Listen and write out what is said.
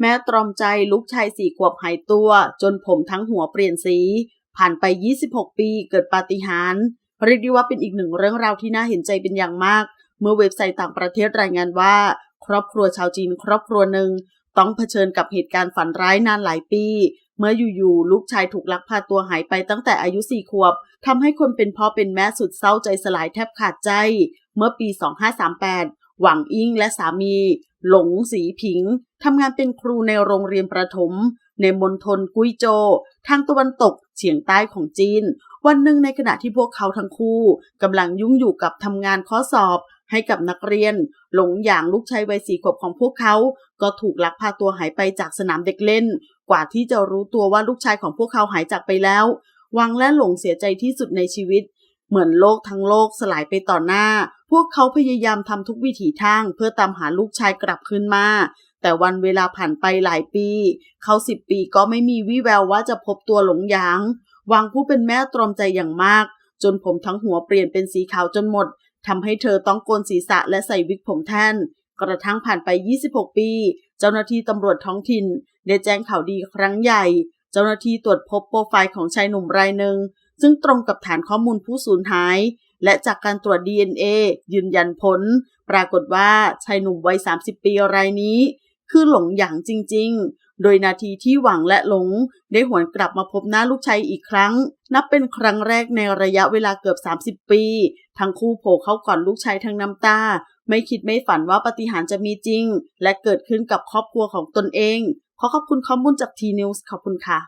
แม่ตรอมใจลูกชายสี่ขวบหายตัว จนผมทั้งหัวเปลี่ยนสี ผ่านไป 26 ปีเกิดปาฏิหาริย์เรียกได้ว่าเป็นอีกหนึ่งเรื่องราวที่น่าเห็นใจเป็นอย่างมาก เมื่อเว็บไซต์ต่างประเทศรายงานว่า ครอบครัวชาวจีน ครอบครัวหนึ่ง ต้องเผชิญกับเหตุการณ์ฝันร้ายนานหลายปี เมื่ออยู่ๆลูกชายถูกลักพาตัวหายไปตั้งแต่อายุสี่ขวบทำให้คนเป็นพ่อเป็นแม่สุดเศร้าใจสลายแทบขาดใจ เมื่อปี 2538 หวังอิงและสามี หลงสีผิง ทำงานเป็นครูในโรงเรียนประถม ในมณฑลกุ้ยโจวทางตะวันตกเฉียงใต้ของจีน วันหนึ่งในขณะที่พวกเขาทั้งคู่กำลังยุ่งอยู่กับทำงานข้อสอบให้กับนักเรียน หลงหยางลูกชายวัยสี่ขวบของพวกเขา ก็ถูกลักพาตัวหายไปจากสนามเด็กเล่น กว่าที่จะรู้ตัวว่าลูกชายของพวกเขาหายจากไปแล้ว วังและหลงเสียใจที่สุดในชีวิต เหมือนโลกทั้งโลกสลายไปต่อหน้า พวกเขาพยายามทำทุกวิถีทางเพื่อตามหาลูกชายกลับคืนมา แต่วันเวลาผ่านไปหลายปี เขาสิบปีก็ไม่มีวี่แววว่าจะพบตัวหลงหยางวังผู้เป็นแม่ตรอมใจอย่างมาก จนผมทั้งหัวเปลี่ยนเป็นสีขาวจนหมดทำให้เธอต้องโกนศีรษะและใส่วิกผมแทนกระทั่งผ่านไป 26 ปี เจ้าหน้าที่ตำรวจท้องถิ่นได้แจ้งข่าวดีครั้งใหญ่ เจ้าหน้าที่ตรวจพบโปรไฟล์ของชายหนุ่มรายหนึ่งซึ่งตรงกับฐานข้อมูลผู้สูญหาย และจากการตรวจ DNA ยืนยันผล ปรากฏว่าชายหนุ่มวัย 30 ปีรายนี้ คือหลงหยางจริง ๆ โดยนาทีที่หวังและหลง ได้หวนกลับมาพบหน้าลูกชายอีกครั้ง นับเป็นครั้งแรกในระยะเวลาเกือบ 30 ปี ทั้งคู่โผล่เข้ากอดลูกชายทั้งน้ำตา ไม่คิดไม่ฝันว่าปฏิหารจะมีจริง และเกิดขึ้นกับครอบครัวของตนเอง ขอขอบคุณข้อมูลจากทีนิวส์ขอบคุณค่ะ